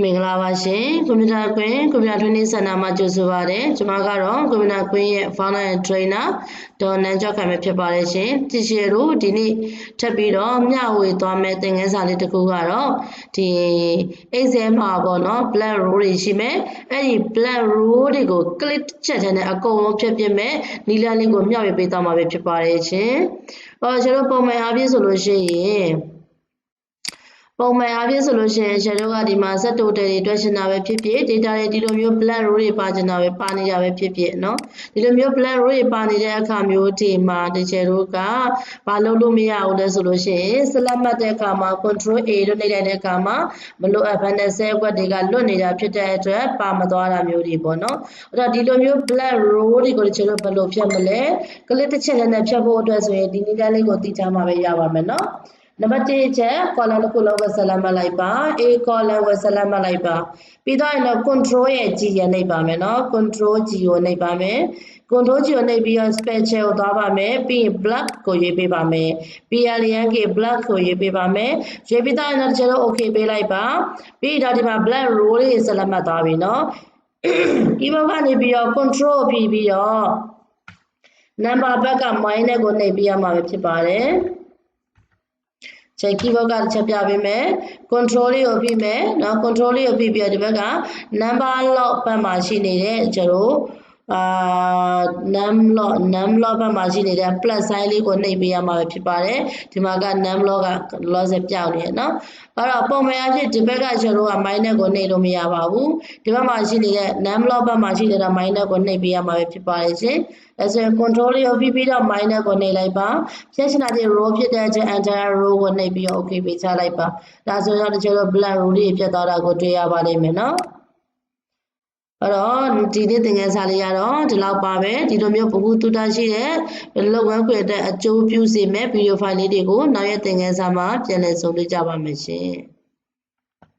မင်္ဂလာပါရှင်ကွန်ပျူတာကွင်းကွန်ပျူတာထွေးနေ့စင်တာမှာကြိုဆိုပါရစေကျွန်မကတော့ကွန်ပျူတာကွင်းရဲ့ founder and trainer ဒေါ်နန်းကျော်ခံပဲဖြစ်ပါတယ်ရှင်တရှိရတို့ဒီနေ့ထပ်ပြီးတော့မျှဝေသွားမယ့်သင်ခန်းစာလေးတစ်ခုကတော့ဒီ exam မှာပေါ့နော် black row တွေရှိမယ်အဲ့ဒီ black row တွေကို click ချက်တဲ့နဲ့အကုန်လုံးဖြတ်ပြမယ်နီလန်းလေးကိုမျှဝေပေးသွားမှာပဲဖြစ်ပါတယ်ရှင်အော်ကျွန်တော်ပုံမှန်အားဖြင့်ဆိုလို့ရှိရင် ပုံမှန်အားဖြင့်ဆိုလို့ရှိရင်ရှယ်တို့ကဒီမှာ set total တွေတွက်ချင်တာပဲဖြစ်ဖြစ် data တွေဒီလိုမျိုး black row တွေပါချင်တာပဲပါနေတာပဲဖြစ်ဖြစ်เนาะဒီလိုမျိုး black row တွေပါနေတဲ့အခါမျိုးဒီမှာဒီရှယ်တို့ကဘာလုပ်လို့မရဘူးလဲဆိုလို့ရှိရင် select မှတ်တဲ့အခါမှာ control A လို့နှိပ်လိုက်တဲ့အခါမှာမလို့အပ်ဘဲနဲ့ cell ကွက်တွေကလွတ်နေတာဖြစ်တဲ့အတွက်ပါမသွားတာမျိုးတွေပေါ့เนาะအဲ့တော့ဒီလိုမျိုး black row တွေကိုဒီရှယ်တို့ဘယ်လိုဖြတ်မလဲ click တစ်ချက်နဲ့ဖြတ်ဖို့အတွက်ဆိုရင်ဒီနည်းလမ်းလေးကိုသိချမှာပဲရပါမယ်เนาะ နံပါတ်1ချက် column တစ်ခုလုံးကိုဆက်လက်မှတ်လိုက်ပါ A column ကိုဆက်လက်မှတ်လိုက်ပါပြီးတော့ရင်တော့ control ရဲ့ G ရနှိပ်ပါမယ်နော် control G ကိုနှိပ်ပါမယ် control G ကိုနှိပ်ပြီးတော့ special ကိုသွားပါမယ်ပြီးရင် black ကိုရေးပေးပါမယ် PLNK black ကိုရေးပေးပါမယ်ရေးပြီးတော့ရင်တော့ကျွန်တော် okay ပေးလိုက်ပါပြီးတော့ဒီမှာ black row လေးဆက်လက်မှတ်သွားပြီနော် keyboard ကနေပြီးတော့ control ပြီးပြီးတော့ number ဘက်က minus ကိုနှိပ်ပြရမှာပဲဖြစ်ပါတယ် ချက် keyboard ကတစ်ချက်ပြပေးမယ် control လေးကိုပြီးမယ်နော် control လေးကိုပြီးပြီးတော့ဒီဘက်က number log ဘက်မှာရှိနေတဲ့ကျွန်တော် အာနမ်လော့နမ်လော့ဘက်မှာရှိနေတဲ့ plus sign လေးကိုနှိပ်ပေးရမှာပဲဖြစ်ပါတယ်ဒီမှာကနမ်လော့က loss ပြောင်းနေရနော်အဲ့တော့ပုံမှန်အဖြစ်ဒီဘက်က zero က minus ကိုနှိပ်လို့မရပါဘူးဒီဘက်မှာရှိနေတဲ့ num log ဘက်မှာရှိတဲ့ minus ကိုနှိပ်ပေးရမှာပဲဖြစ်ပါလိမ့်ရှင်အဲဆိုရင် control လေးကိုပြီးပြီးတော့ minus ကိုနှိပ်လိုက်ပါဖြည့်ချင်တဲ့ row ဖြစ်တဲ့ entire row ကိုနှိပ်ပြီးတော့ okay ပေးချလိုက်ပါဒါဆိုရင်တော့တချို့ blank row လေးပြတ်သွားတာကိုတွေ့ရပါလိမ့်မယ်နော် အဲ့တော့ဒီနေ့သင်ခန်းစာလေးကတော့ဒီလောက်ပါပဲဒီလိုမျိုးပကူတူတာရှိတဲ့လုပ်ငန်းခွင်အတွက်အကျိုးပြုစေမဲ့ဗီဒီယိုဖိုင်လေးတွေကိုနောက်ရက်သင်ခန်းစာမှာပြန်လည်ဆုံတွေ့ကြပါမယ်ရှင်